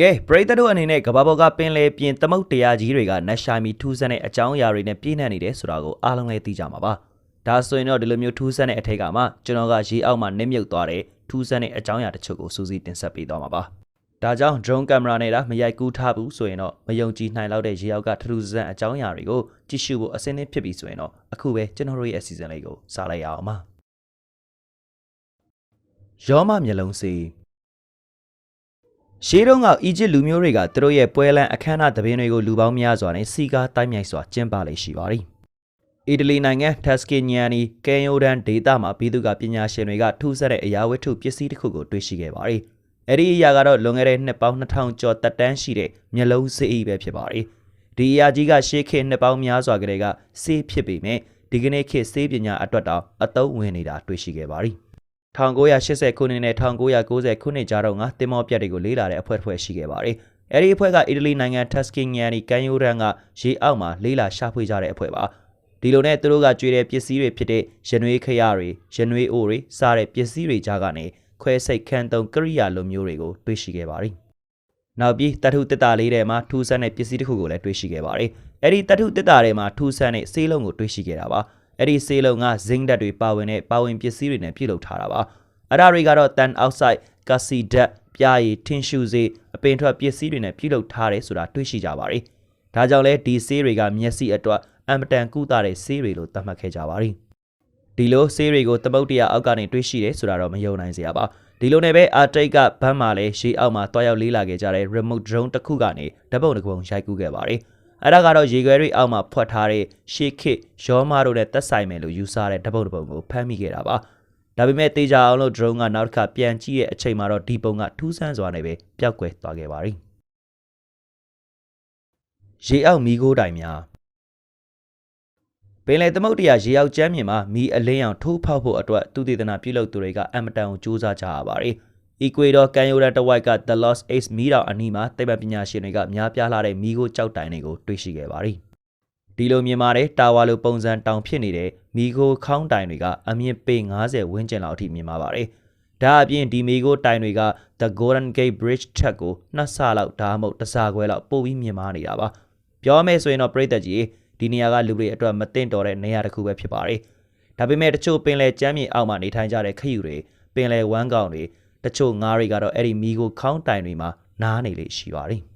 ကဲပရိသတ်တို့အနေနဲ့ကမ္ဘာပေါ်ကပင်လယ်ပြင်သမုတ်တရားကြီးတွေကနတ်ရှာမီထူးဆန်းတဲ့အကြောင်းအရာတွေနဲ့ပြည့်နှက်နေတယ်ဆိုတာကိုအားလုံးလည်းသိကြမှာပါဒါဆိုရင်တော့ဒီလိုမျိုးထူးဆန်းတဲ့အထက်ကမှကျွန်တော်ကရေအောက်မှာနစ်မြုပ်သွားတဲ့ထူးဆန်းတဲ့အကြောင်းအရာတချို့ကိုစူးစီးတင်ဆက်ပေးသွားမှာပါဒါကြောင့် drone camera နဲ့ဒါမရိုက်ကူးထားဘူးဆိုရင်တော့မယုံကြည်နိုင်လောက်တဲ့ရေအောက်ကထူးဆန်းအကြောင်းအရာတွေကိုကြည့်ရှုဖို့အစင်းသင်းဖြစ်ပြီဆိုရင်တော့အခုပဲကျွန်တော်တို့ရဲ့အစီအစဉ်လေးကိုစလိုက်ရအောင်ပါရောမမျက်လုံးစီ ရှေးတုန်းကအီဂျစ်လူမျိုးတွေကသူတို့ရဲ့ပွဲလန်းအခမ်းအနားသဘင်တွေကိုလူပေါင်းများစွာနဲ့စီကားတိုင်းမြိုက်စွာကျင်းပလေရှိပါသည်။အီတလီနိုင်ငံတက်စကင်ညန်နီကင်ယိုဒန်ဒေသမှာပြည်သူကပညာရှင်တွေကထူးဆန်းတဲ့အရာဝတ္ထုပစ္စည်းတစ်ခုကိုတွေ့ရှိခဲ့ပါသည်။အဲ့ဒီအရာကတော့လွန်ခဲ့တဲ့နှစ်ပေါင်း2000ကျော်တက်တန်းရှိတဲ့မျက်လုံးစေးအိပဲဖြစ်ပါသည်။ဒီအရာကြီးကရှေးခေတ်နှစ်ပေါင်းများစွာကတည်းကစေးဖြစ်ပေမဲ့ဒီကနေ့ခေတ်စေးပညာအတွက်တောင်အသုံးဝင်နေတာတွေ့ရှိခဲ့ပါသည်။ 1980ခုနှစ်နဲ့1990ခုနှစ်ကြားတော့ငါတင်မောပြတ်တွေကိုလေးလာတဲ့အဖွဲ့တစ်ဖွဲ့ရှိခဲ့ပါတယ်။အဲဒီအဖွဲ့ကအီတလီနိုင်ငံတက်စကင်ညန်နီကန်ယိုရန်ကရေအောက်မှာလေးလာရှာဖွေကြတဲ့အဖွဲ့ပါ။ဒီလိုနဲ့သူတို့ကကျွေးတဲ့ပစ္စည်းတွေဖြစ်တဲ့ရနွေးခရတွေရနွေးအိုတွေစားတဲ့ပစ္စည်းတွေကြားကနေခွဲစိတ်ခန်းသုံးကရိယာလိုမျိုးတွေကိုတွေ့ရှိခဲ့ပါတယ်။နောက်ပြီးတထုတစ်တာလေးထဲမှာထူးဆန်းတဲ့ပစ္စည်းတစ်ခုကိုလည်းတွေ့ရှိခဲ့ပါတယ်။အဲဒီတထုတစ်တာထဲမှာထူးဆန်းတဲ့ဆေးလုံးကိုတွေ့ရှိခဲ့တာပါ။ အဲ့ဒီဆေးလုံးကဇင်းဓာတ်တွေပါဝင်တဲ့ပါဝင်ပစ္စည်းတွေနဲ့ပြုလုပ်ထားတာပါအဲ့ဒါတွေကတော့တန်အောက်ဆိုက်ကာစီဓာတ်ပြာရည်ထင်းရှူစေးအပင်ထွက်ပစ္စည်းတွေနဲ့ပြုလုပ်ထားတယ်ဆိုတာတွေ့ရှိကြပါတယ်ဒါကြောင့်လဲဒီဆေးတွေကမျက်စိအတွက်အမတန်ကုသတဲ့ဆေးတွေလို့သတ်မှတ်ခဲ့ကြပါတယ်ဒီလိုဆေးတွေကိုသမုတ်တရားအောက်ကနေတွေ့ရှိတယ်ဆိုတာတော့မယုံနိုင်စရာပါဒီလိုနဲ့ပဲအာတိတ်ကဘန်းမှာလဲရှေးအောက်မှာတွားရောက်လေးလာခဲ့ကြတဲ့ remote drone တစ်ခုကနေဓာတ်ပုံတစ်ပုံရိုက်ကူးခဲ့ပါတယ် အဲ့ဒါကတော့ရေခွဲတွေအောက်မှာဖွက်ထားတဲ့ရှေးခေတ်ရောမတို့နဲ့သက်ဆိုင်မယ်လို့ယူဆတဲ့ဓာတ်ပုံတစ်ပုံကိုဖမ်းမိခဲ့တာပါဒါပေမဲ့တေချာအောင်လို့ drone ကနောက်တစ်ခါပြန်ကြည့်ရဲ့အချိန်မှာတော့ဒီပုံကထူးဆန်းစွာနဲ့ပဲပျောက်ကွယ်သွားခဲ့ပါပြီရေအောက်မီးခိုးတိုင်များပင်လယ်သမုဒ္ဒရာရေအောက်ကျမ်းမြေမှာမီးအလင်းရောင်ထိုးဖောက်ဖို့အတွက်သူတည်တနာပြုလုပ်သူတွေကအမတန်ကိုစူးစမ်းကြရပါတယ်။ Ecuador ကန်ယိုရန်တဝိုက်က The Lost Ace မီးတောင်အနီးမှာသိပ္ပံပညာရှင်တွေကများပြားလာတဲ့မီးခိုးကြောက်တိုင်တွေကိုတွေ့ရှိခဲ့ပါတယ်။ဒီလိုမြင်မာတဲ့တာဝါလိုပုံစံတောင်ဖြစ်နေတဲ့မီးခိုးခေါင်းတိုင်တွေကအမြင့်ပေ90ဝန်းကျင်လောက်အထိမြင်မာပါတယ်။ဒါအပြင်ဒီမီးခိုးတိုင်တွေက The Golden Gate Bridge ထက်ကိုနှစ်ဆလောက်ဒါမှမဟုတ်တစ်ဆခွဲလောက်ပိုပြီးမြင်မာနေတာပါ။ပြောမယ်ဆိုရင်တော့ပြည်သက်ကြီးဒီနေရာကလူတွေအတွက်မတင်တော်တဲ့နေရာတစ်ခုပဲဖြစ်ပါတယ်။ဒါပေမဲ့တချို့ပင်လယ်ကျမ်းမြေအောက်မှာနေထိုင်ကြတဲ့ခရီးတွေပင်လယ်ဝမ်းကောင်တွေ တချို့ငါးတွေကတော့အဲ့ဒီမီကိုခေါင်းတိုင်တွေမှာနားနေလေရှိပါတယ်။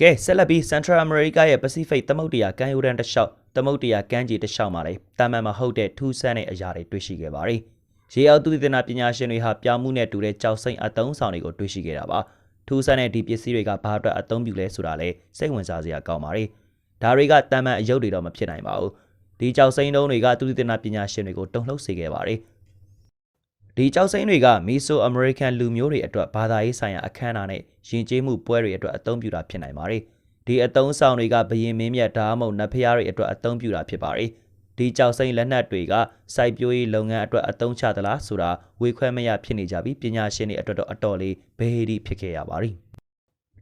ကဲဆက်လက်ပြီး Central America ရဲ့ Pacific သမုဒ္ဒရာကမ်းရိုးတန်းတစ်လျှောက်သမုဒ္ဒရာကမ်းခြေတစ်လျှောက်မှာလည်းတာမန်မဟုတ်တဲ့ထူးဆန်းတဲ့အရာတွေတွေ့ရှိခဲ့ပါတယ်။ရေအောက်သူတည်နာပညာရှင်တွေဟာပြောင်းမှုနဲ့တူတဲ့ကြောက်စိမ့်အတုံးဆောင်တွေကိုတွေ့ရှိခဲ့တာပါ။ထူးဆန်းတဲ့ဒီပစ္စည်းတွေကဘာအတွက်အသုံးပြုလဲဆိုတာလည်းစိတ်ဝင်စားစရာကောင်းပါတယ်။ဒါတွေကတာမန်အယုတ်တွေတော့မဖြစ်နိုင်ပါဘူး။ ဒီကြောက်စိမ့်တုံးတွေကသူတည်နာပညာရှင်တွေကိုတုံ့လှုပ်စေခဲ့ပါတယ်။ဒီကြောက်စိမ့်တွေကမီဆိုအမေရိကန်လူမျိုးတွေအတွက်ဘာသာရေးဆိုင်ရာအခမ်းအနားနဲ့ယဉ်ကျေးမှုပွဲတွေအတွက်အသုံးပြုတာဖြစ်နိုင်ပါတယ်။ဒီအသုံးဆောင်တွေကဘရင်မင်းမြတ်ဒါမှမဟုတ်နတ်ဖျားတွေအတွက်အသုံးပြုတာဖြစ်ပါတယ်။ဒီကြောက်စိမ့်လက်နက်တွေကစိုက်ပျိုးရေးလုပ်ငန်းအတွက်အသုံးချသလားဆိုတာဝေခွဲမရဖြစ်နေကြပြီးပညာရှင်တွေအတွက်တော့အတော်လေးဘေးဒီဖြစ်ခဲ့ရပါတယ်။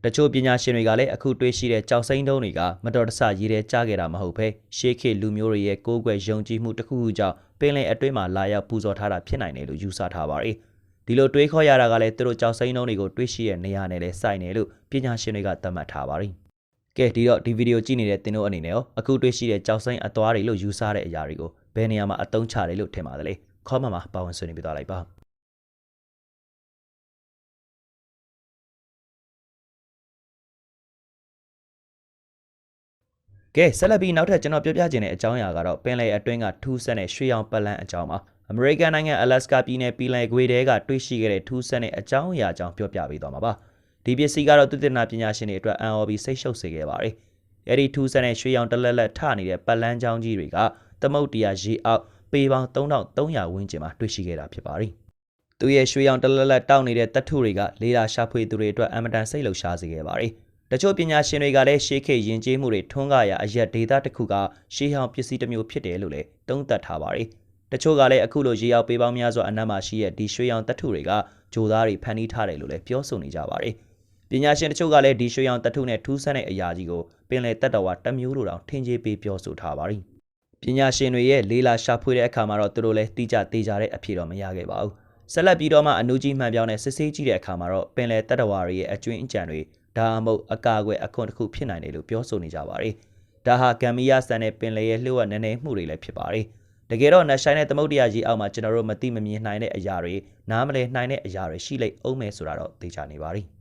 တချို့ပညာရှင်တွေကလည်းအခုတွေ့ရှိတဲ့ကြောက်စိမ့်တုံးတွေကမတော်တဆရေးတဲ့ကြားခဲ့တာမဟုတ်ဘဲရှေးခေတ်လူမျိုးတွေရဲ့ကိုးကွယ်ယုံကြည်မှုတစ်ခုခုကြောင့်ပင်လယ်အတွင်းမှာလာရောက်ပူဇော်ထားတာဖြစ်နိုင်တယ်လို့ယူဆထားပါတယ်။ဒီလိုတွေးခေါ်ရတာကလည်းသူတို့ကြောက်စိမ့်တုံးတွေကိုတွေးရှိတဲ့နေရာနဲ့လည်းစိုက်နေလို့ပညာရှင်တွေကသတ်မှတ်ထားပါတယ်။ကဲဒီတော့ဒီဗီဒီယိုကြည့်နေတဲ့သင်တို့အနေနဲ့ရောအခုတွေ့ရှိတဲ့ကြောက်စိမ့်အသွားတွေလို့ယူဆတဲ့အရာတွေကိုဘယ်နေရာမှာအသုံးချတယ်လို့ထင်ပါတယ်လေ။ခေါမမှာပါဝင်ဆွေးနွေးပြသွားလိုက်ပါ။ ကဲဆက်လက်ပြီးနောက်ထပ်ကျွန်တော်ပြောပြခြင်းတဲ့အကြောင်းအရာကတော့ပင်လယ်အတွင်းကထူးဆန်းတဲ့ရွှေရောင်ပတ်လန်းအကြောင်းပါအမေရိကန်နိုင်ငံအလက်စကာပြည်နယ်ပီလယ်ခွေတဲကတွေ့ရှိခဲ့တဲ့ထူးဆန်းတဲ့အကြောင်းအရာအကြောင်းပြောပြပေးသွားမှာပါဒီပစ္စည်းကတော့သုတေသနပညာရှင်တွေအတွက်အံ့ဩပြီးစိတ်ရှုပ်စေခဲ့ပါတယ်အဲ့ဒီထူးဆန်းတဲ့ရွှေရောင်တလက်လက်ထနေတဲ့ပတ်လန်းချောင်းကြီးတွေကသမုတ်တရားရေအောက်ပေပေါင်း3300ဝန်းကျင်မှာတွေ့ရှိခဲ့တာဖြစ်ပါတယ်သူရဲ့ရွှေရောင်တလက်လက်တောက်နေတဲ့တတ်ထုတွေကလေးလာရှာဖွေသူတွေအတွက်အင်မတန်စိတ်လှုပ်ရှားစေခဲ့ပါတယ် တချို့ပညာရှင်တွေကလည်းရှေးခေတ်ယဉ်ကျေးမှုတွေထွန်းကားရာအရက်ဒေတာတစ်ခုကရှေးဟောင်းပစ္စည်းတစ်မျိုးဖြစ်တယ်လို့လည်းသုံးသပ်ထားပါတယ်။တချို့ကလည်းအခုလိုရေရောက်ပေးပေါင်းများစွာအနက်မှာရှိတဲ့ဒီရွှေရောင်တထုတွေကဂျိုသားတွေဖန်တီးထားတယ်လို့လည်းပြောဆိုနေကြပါတယ်။ပညာရှင်တချို့ကလည်းဒီရွှေရောင်တထုနဲ့ထူးဆန်းတဲ့အရာကြီးကိုပင်လယ်တက်တော်ဝတစ်မျိုးလိုတောင်ထင်ကြီးပေးပြောဆိုထားပါတယ်။ပညာရှင်တွေရဲ့လေးလာရှာဖွေတဲ့အခါမှာတော့သူတို့လည်းတိကျသေးကြတဲ့အဖြေတော့မရခဲ့ပါဘူး။ဆက်လက်ပြီးတော့မှအနူကြီးမှန်ပြောင်းနဲ့စစ်ဆေးကြည့်တဲ့အခါမှာတော့ပင်လယ်တပ်တော်ဝါတွေရဲ့အကျွင်းအကြံတွေ ဒါမှမဟုတ်အကာအကွယ်အခွန်တစ်ခုဖြစ်နိုင်တယ်လို့ပြောဆိုနေကြပါတယ်။ဒါဟာဂမ်ဘီယာစတန်နဲ့ပင်လယ်ရဲ့လျှို့ဝှက်နည်းနည်းမှုတွေလည်းဖြစ်ပါတယ်။တကယ်တော့နက်ရှိုင်းတဲ့သမုတ်တရားကြီးအောက်မှာကျွန်တော်တို့မသိမမြင်နိုင်တဲ့အရာတွေနားမလည်နိုင်တဲ့အရာတွေရှိလိမ့်အောင်မယ်ဆိုတာတော့သိချနေပါပြီ။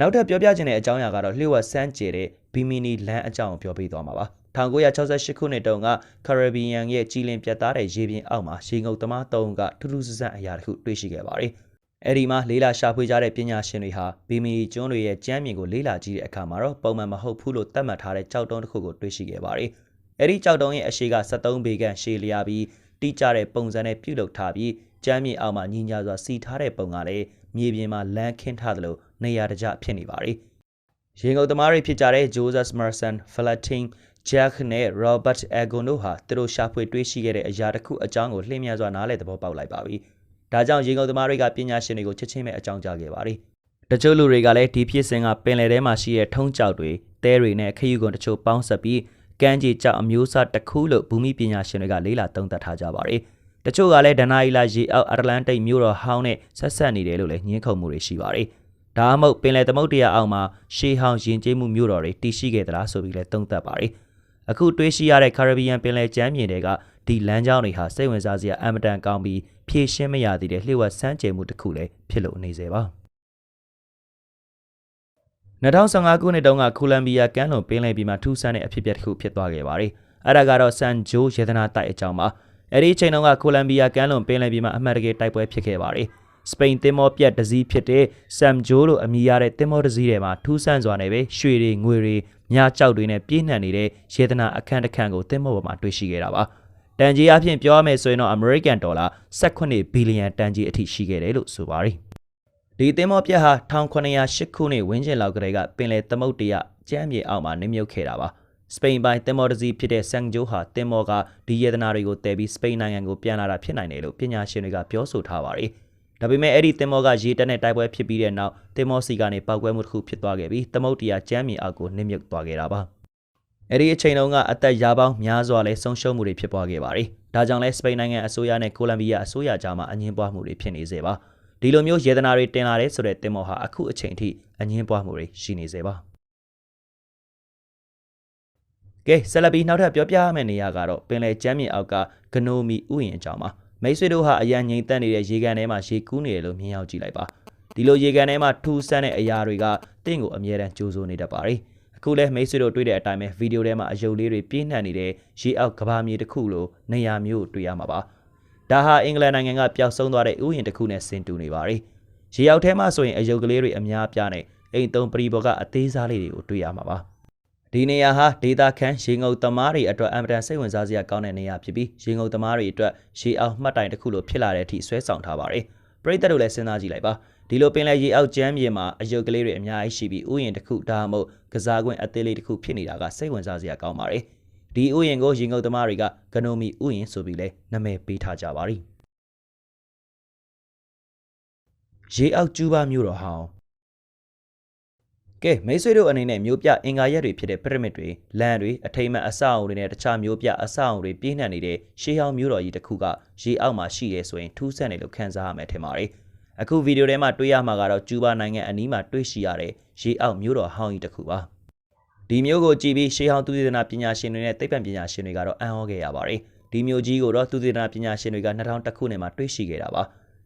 နောက်ထပ်ပြောပြခြင်းတဲ့အကြောင်းအရာကတော့လျှို့ဝှက်စမ်းကြဲတဲ့ဘီမီနီလန်အကြောင်းကိုပြောပြသွားမှာပါ1968ခုနှစ်တုန်းကကာရဘီယန်ရဲ့ကြည်လင်ပြတ်သားတဲ့ရေပြင်အောက်မှာရေငုပ်သမား၃ဦးကထူးထူးဆန်းဆန်းအရာတစ်ခုတွေ့ရှိခဲ့ပါတယ်။ အဲဒီမှာလေးလာရှာဖွေကြတဲ့ပညာရှင်တွေဟာဘီမီကျွန်းတွေရဲ့ကျမ်းမြင်ကိုလေးလာကြည့်တဲ့အခါမှာတော့ပုံမှန်မဟုတ်ဘူးလို့သတ်မှတ်ထားတဲ့ကြောက်တုံးတစ်ခုကိုတွေ့ရှိခဲ့ပါတယ်။အဲဒီကြောက်တုံးရဲ့အရှိက73ဘေခန့်ရှည်လျားပြီးတိကျတဲ့ပုံစံနဲ့ပြုလုပ်ထားပြီးကျမ်းမြင်အောက်မှာညီညာစွာစီထားတဲ့ပုံကလည်းမြေပြင်မှာလမ်းခင်းထားသလိုနေရာတကျဖြစ်နေပါတယ်။ရေငုပ်သမားတွေဖြစ်ကြတဲ့ Joseph Merson, Flating, Jack နဲ့ Robert Agon တို့ဟာသူတို့ရှာဖွေတွေ့ရှိခဲ့တဲ့အရာတစ်ခုအကြောင်းကိုလှည့်မြန်စွာနားလည်သဘောပေါက်လိုက်ပါပြီ။ ဒါကြောင့်ရေငုပ်သမားတွေကပညာရှင်တွေကိုချက်ချင်းပဲအကြောင်းကြားခဲ့ပါတယ်။တချို့လူတွေကလည်းဒီဖြစ်စဉ်ကပင်လယ်ထဲမှာရှိတဲ့ထုံးကြောက်တွေ၊သဲတွေနဲ့ခရီးကွန်တချို့ပေါင်းဆက်ပြီးကမ်းခြေကြောက်အမျိုးအစားတစ်ခုလို့ဘူမိပညာရှင်တွေကလေးလာသုံးသပ်ထားကြပါတယ်။တချို့ကလည်းဒနာအီလာရေအောက်အတ္တလန်တိတ်မြို့တော်ဟောင်းနဲ့ဆက်ဆက်နေတယ်လို့လည်းညှင်းခုန်မှုတွေရှိပါတယ်။ဒါမှမဟုတ်ပင်လယ်သမုဒ္ဒရာအောက်မှာရှေးဟောင်းယဉ်ကျေးမှုမြို့တော်တွေတည်ရှိခဲ့သလားဆိုပြီးလည်းသုံးသပ်ပါတယ်။အခုတွေးရှိရတဲ့ကာရဘီယန်ပင်လယ်ကျမ်းမြေတွေကဒီလမ်းကြောင်းတွေဟာစိတ်ဝင်စားစရာအမတန်ကောင်းပြီး ဖြည့်ရှင်းမရသေးတဲ့လျှို့ဝှက်စမ်းကြယ်မှုတစ်ခုလည်းဖြစ်လို့နေစေပါ။2015ခုနှစ်တုန်းကကိုလံဘီယာကမ်းလွန်ပင်လယ်ပြင်မှာထူးဆန်းတဲ့အဖြစ်အပျက်တစ်ခုဖြစ်သွားခဲ့ပါတယ်။အဲ့ဒါကတော့ဆန်ဂျိုးရေသနာတိုက်အကြောင်းပါ။အဲ့ဒီအချိန်တုန်းကကိုလံဘီယာကမ်းလွန်ပင်လယ်ပြင်မှာအမှတ်တကယ်တိုက်ပွဲဖြစ်ခဲ့ပါတယ်။စပိန်တင်မောပြတ်တစည်းဖြစ်တဲ့ဆမ်ဂျိုးလို့အမည်ရတဲ့တင်မောတစည်းထဲမှာထူးဆန်းစွာနဲ့ပဲရွှေတွေငွေတွေမြားကြောက်တွေနဲ့ပြည့်နှံနေတဲ့ရေသနာအခန်းတစ်ခန်းကိုတင်မောပေါ်မှာတွေ့ရှိခဲ့တာပါ။ တန်ကြီးအဖြစ်ပြောရမယ်ဆိုရင်တော့ American Dollar 18ဘီလီယံတန်ကြီးအထိရှိခဲ့တယ်လို့ဆိုပါတယ်။ဒီသင်းမောပြက်ဟာ1908ခုနှစ်ဝန်းကျင်လောက်ကလေးကပင်လယ်သမုဒ္ဒရာကျမ်းမြေအောက်မှာနမြုပ်ခဲ့တာပါစပိန်ပိုင်းသင်းမောတစီဖြစ်တဲ့ဆန်ဂျိုဟာသင်းမောကဒီယေဒနာတွေကိုတည်ပြီးစပိန်နိုင်ငံကိုပြန်လာတာဖြစ်နိုင်တယ်လို့ပညာရှင်တွေကပြောဆိုထားပါတယ်ဒါပေမဲ့အဲ့ဒီသင်းမောကရေတက်နဲ့တိုက်ပွဲဖြစ်ပြီးတဲ့နောက်သင်းမောစီကနေပောက်ကွဲမှုတစ်ခုဖြစ်သွားခဲ့ပြီးသမုဒ္ဒရာကျမ်းမြေအောက်ကိုနမြုပ်သွားခဲ့တာပါ အဲ့ဒီအချိန်တုန်းကအသက်ရာပေါင်းများစွာလဲဆုံးရှုံးမှုတွေဖြစ်ပွားခဲ့ပါတယ်။ဒါကြောင့်လဲစပိန်နိုင်ငံအစိုးရနဲ့ကိုလံဘီယာအစိုးရကြားမှာအငင်းပွားမှုတွေဖြစ်နေစေပါ။ဒီလိုမျိုးယေဒနာတွေတင်လာတဲ့ဆိုတဲ့တင်မောဟာအခုအချိန်အထိအငင်းပွားမှုတွေရှိနေစေပါကဲဆက်လက်ပြီးနောက်ထပ်ပြောပြရမယ့်နေရာကတော့ပင်လယ်ကျမ်းမြေအောက်ကဂနိုမီဥယျာဉ်အကြောင်းပါမိတ်ဆွေတို့ဟာအရန်ငိမ့်သက်နေတဲ့ရေကန်ထဲမှာရေကူးနေတယ်လို့မြင်ရောက်ကြည့်လိုက်ပါဒီလိုရေကန်ထဲမှာထူးဆန်းတဲ့အရာတွေကတင့်ကိုအမြဲတမ်းကြိုးစိုးနေတတ်ပါတယ်အ ခုလဲမိတ်ဆွေတို့တွေ့တဲ့အတိုင်းပဲဗီဒီယိုထဲမှာအယုတ်လေးတွေပြင်းထန်နေတဲ့ရေအောက်ကဘာမြေတစ်ခုလိုနေရာမျိုးတွေ့ရမှာပါဒါဟာအင်္ဂလန်နိုင်ငံကပျောက်ဆုံးသွားတဲ့ဥယျာဉ်တစ်ခုနဲ့ဆင်တူနေပါတယ်။ရေရောက်ထဲမှာဆိုရင်အယုတ်ကလေးတွေအများပြားနဲ့အိမ်သုံးပရိဘော်ကအသေးစားလေးတွေကိုတွေ့ရမှာပါ။ဒီနေရာဟာဒေတာခန့်ရေငုပ်သမားတွေအတွက်အင်မတန်စိတ်ဝင်စားစရာကောင်းတဲ့နေရာဖြစ်ပြီးရေငုပ်သမားတွေအတွက်ရေအောင်မှတ်တိုင်တစ်ခုလိုဖြစ်လာတဲ့အထိဆွဲဆောင်ထားပါတယ်။ပရိသတ်တို့လည်းစဉ်းစားကြည့်လိုက်ပါ။ ဒီလိုပင်လယ်ရေအောက်ကျမ်းမြေမှာအယုတ်ကလေးတွေအများကြီးရှိပြီးဥယျာဉ်တစ်ခုဒါမှမဟုတ်ကစားကွင်းအသေးလေးတစ်ခုဖြစ်နေတာကစိတ်ဝင်စားစရာကောင်းပါတယ်။ဒီဥယျာဉ်ကိုရေငုပ်သမားတွေကဂနိုမီဥယျာဉ်ဆိုပြီးလဲနာမည်ပေးထားကြပါသည်။ရေအောက်ကျူးပါမြို့တော်ဟောင်းကဲမိတ်ဆွေတို့အနေနဲ့မြို့ပြအင်္ဂါရက်တွေဖြစ်တဲ့ပရမစ်တွေလမ်းတွေအထိမ်းအမှတ်အဆောက်အအုံတွေနဲ့တခြားမြို့ပြအဆောက်အအုံတွေပြည့်နှံ့နေတဲ့ရှေးဟောင်းမြို့တော်ကြီးတစ်ခုကရေအောက်မှာရှိရဲဆိုရင်ထူးဆန်းတယ်လို့ခန်းစားရမယ်ထင်ပါတယ် အခုဗီဒီယိုထဲမှာတွေ့ရမှာကတော့ကျူးဘာနိုင်ငံအနီးမှာတွေ့ရှိရတဲ့ရေအောက်မြို့တော်ဟောင်းကြီးတစ်ခုပါဒီမျိုးကိုကြည့်ပြီးရှေးဟောင်းသူသေသနာပညာရှင်တွေနဲ့သိပ္ပံပညာရှင်တွေကတော့အံ့ဩခဲ့ရပါတယ်ဒီမျိုးကြီးကိုတော့သူသေသနာပညာရှင်တွေက2000ခုနှစ်မှာတွေ့ရှိခဲ့တာပါ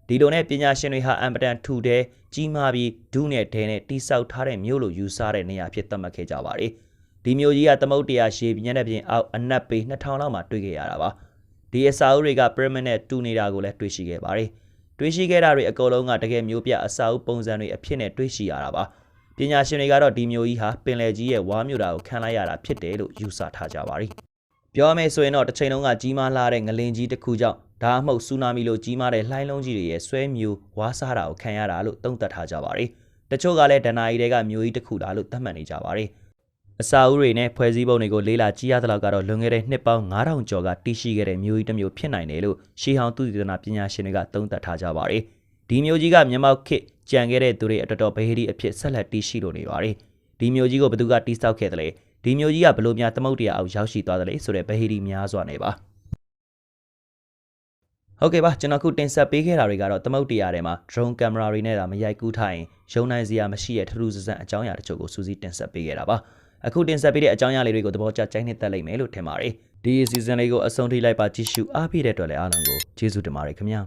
ဒီလိုနဲ့ပညာရှင်တွေဟာအံပတန်ထူတဲ့ကြီးမားပြီးဒုနဲ့ဒဲနဲ့တိဆောက်ထားတဲ့မြို့လိုယူဆတဲ့နေရာဖြစ်သတ်မှတ်ခဲ့ကြပါတယ်။ဒီမြို့ကြီးကသမုတ်တရားရှေးပြင်းတဲ့ပြင်အောက်အနက်ပေ2000လောက်မှာတွေ့ခဲ့ရတာပါ။ဒီအစာအုပ်တွေက pyramid နဲ့တူနေတာကိုလည်းတွေ့ရှိခဲ့ပါတယ်။ တွေ့ရှိခဲ့တာတွေအကုန်လုံးကတကယ်မျိုးပြအစာအုပ်ပုံစံတွေအဖြစ်နဲ့တွေ့ရှိရတာပါ။ပညာရှင်တွေကတော့ဒီမျိုးကြီးဟာပင်လယ်ကြီးရဲ့ဝါမျိုးတာကိုခံလိုက်ရတာဖြစ်တယ်လို့ယူဆထားကြပါတယ်။ပြောမယ်ဆိုရင်တော့တစ်ချိန်လုံးကကြီးမားလာတဲ့ငလင်ကြီးတစ်ခုကြောင့်ဒါအမှုတ်ဆူနာမီလိုကြီးမားတဲ့လှိုင်းလုံးကြီးတွေရဲ့ဆွဲမျိုးဝါးစားတာကိုခံရတာလို့သုံးသပ်ထားကြပါတယ်။တချို့ကလည်းဒနာရီတွေကမျိုးကြီးတစ်ခုလားလို့သတ်မှတ်နေကြပါတယ်။ အစာအုပ်တွေနဲ့ဖွဲ့စည်းပုံတွေကိုလေးလာကြည့်ရသလောက်ကတော့လွန်ခဲ့တဲ့နှစ်ပေါင်း9000ကျော်ကတည်ရှိခဲ့တဲ့မျိုးကြီးတစ်မျိုးဖြစ်နိုင်တယ်လို့ရှေးဟောင်းသူတည်နာပညာရှင်တွေကသုံးသပ်ထားကြပါတယ်။ဒီမျိုးကြီးကမြန်မာခေတ်ကြံခဲ့တဲ့သူတွေအတော်တော်ဗဟိတိအဖြစ်ဆက်လက်တည်ရှိလို့နေပါတယ်။ဒီမျိုးကြီးကိုဘယ်သူကတိစောက်ခဲ့တယ်လဲ။ဒီမျိုးကြီးကဘလို့များသမုတ်တရားအောက်ရောက်ရှိသွားတယ်လဲဆိုတဲ့ဗဟိတိများစွာနေပါ။ဟုတ်ကဲ့ပါကျွန်တော်ခုတင်ဆက်ပေးခဲ့တာတွေကတော့သမုတ်တရားထဲမှာ drone camera တွေနဲ့ဒါမရိုက်ကူးထားရင်ရုံနိုင်စရာမရှိတဲ့ထထူးဆန်းဆန်းအကြောင်းအရာတချို့ကိုစူးစီးတင်ဆက်ပေးခဲ့တာပါ အခုတင်ဆက်ပေးတဲ့အကြောင်းအရာလေးတွေကိုသဘောကျကြိုက်နှစ်သက်လိမ့်မယ်လို့ထင်ပါတယ်ဒီ season လေးကိုအဆုံးထိလိုက်ပါကြည့်ရှုအားပေးတဲ့အတွက်လည်းအားလုံးကိုကျေးဇူးတင်ပါတယ်ခင်ဗျာ